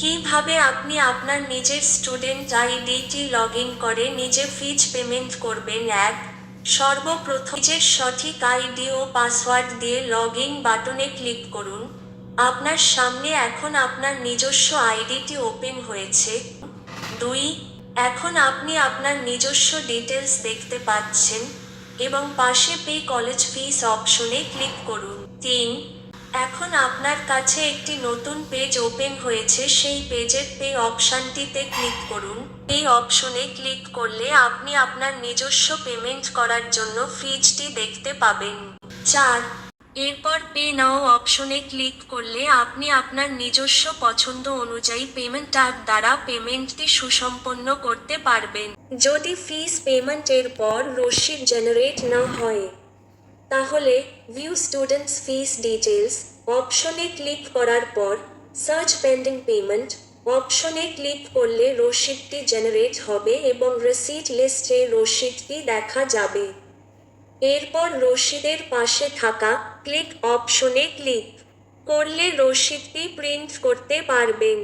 কীভাবে আপনি আপনার নিজের স্টুডেন্ট আইডিটি লগ ইন করে নিজে ফিজ পেমেন্ট করবেন? এক, সর্বপ্রথম নিজের সঠিক আইডি ও পাসওয়ার্ড দিয়ে লগ ইন বাটনে ক্লিক করুন। আপনার সামনে এখন আপনার নিজস্ব আইডিটি ওপেন হয়েছে। দুই, এখন আপনি আপনার নিজস্ব ডিটেলস দেখতে পাচ্ছেন এবং পাশে পে কলেজ ফিস অপশনে ক্লিক করুন। তিন এখন আপনার কাছে একটি নতুন পেজ ওপেন হয়েছে, সেই পেজের পে অপশানটিতে ক্লিক করুন। এই অপশনে ক্লিক করলে আপনি আপনার নিজস্ব পেমেন্ট করার জন্য ফিজটি দেখতে পাবেন। চার, এরপর পে নাও অপশনে ক্লিক করলে আপনি আপনার নিজস্ব পছন্দ অনুযায়ী পেমেন্ট অ্যাপ দ্বারা পেমেন্টটি সুসম্পন্ন করতে পারবেন। যদি ফিস পেমেন্টের পর রসিদ জেনারেট না হয়, তাহলে ভিউ স্টুডেন্টস ফিস ডিটেলস অপশনে ক্লিক করার পর সার্চ পেন্ডিং পেমেন্ট অপশনে ক্লিক করলে রসিদটি জেনারেট হবে এবং রিসিট লিস্টে রসিদটি দেখা যাবে। এরপর রসিদের পাশে থাকা ক্লিক অপশনে ক্লিক করলে রসিদটি প্রিন্ট করতে পারবেন।